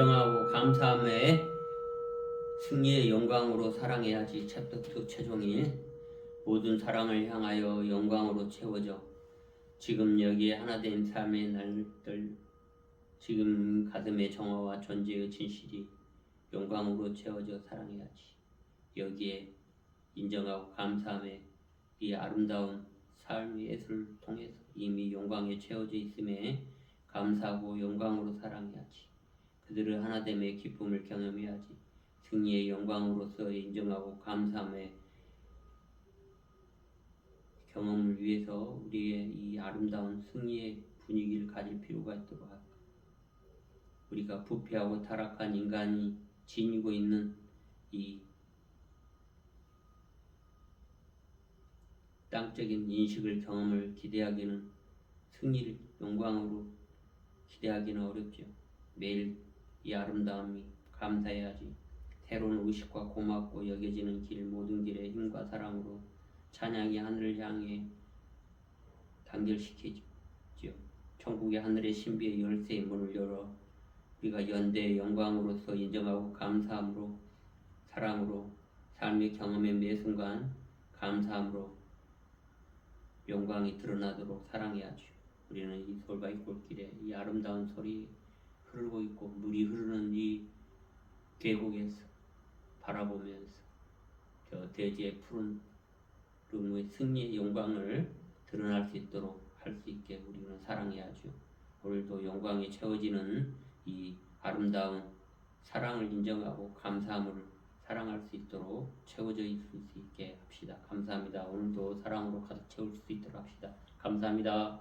인정하고 감사함에 승리의 영광으로 사랑해야지 챕터 2 최종일 모든 사랑을 향하여 영광으로 채워져 지금 여기에 하나 된 삶의 날들 지금 가슴의 정화와 존재의 진실이 영광으로 채워져 사랑해야지. 여기에 인정하고 감사함에 이 아름다운 삶의 예술을 통해서 이미 영광에 채워져 있음에 감사하고 영광으로 사랑해야지 그들을 하나됨의 기쁨을 경험해야지 승리의 영광으로서 인정하고 감사함의 경험을 위해서 우리의 이 아름다운 승리의 분위기를 가질 필요가 있도록 할까 우리가 부패하고 타락한 인간이 지니고 있는 이 땅적인 인식을 경험을 기대하기는 승리를 영광으로 기대하기는 어렵죠. 매일 이 아름다움이 감사해야지. 새로운 의식과 고맙고 여겨지는 길 모든 길의 힘과 사랑으로 찬양이 하늘을 향해 단결시키죠. 천국의 하늘의 신비의 열쇠의 문을 열어 우리가 연대의 영광으로서 인정하고 감사함으로 사랑으로 삶의 경험의 매 순간 감사함으로 영광이 드러나도록 사랑해야죠. 우리는 이 솔바이 골길에 이 아름다운 소리 흐르고 있고 물이 흐르는 이 계곡에서 바라보면서 저 대지의 푸른 rum의 승리의 영광을 드러날 수 있도록 할 수 있게 우리는 사랑해야죠. 오늘도 영광에 채워지는 이 아름다운 사랑을 인정하고 감사함을 사랑할 수 있도록 채워져 있을 수 있게 합시다. 감사합니다. 오늘도 사랑으로 가득 채울 수 있도록 합시다. 감사합니다.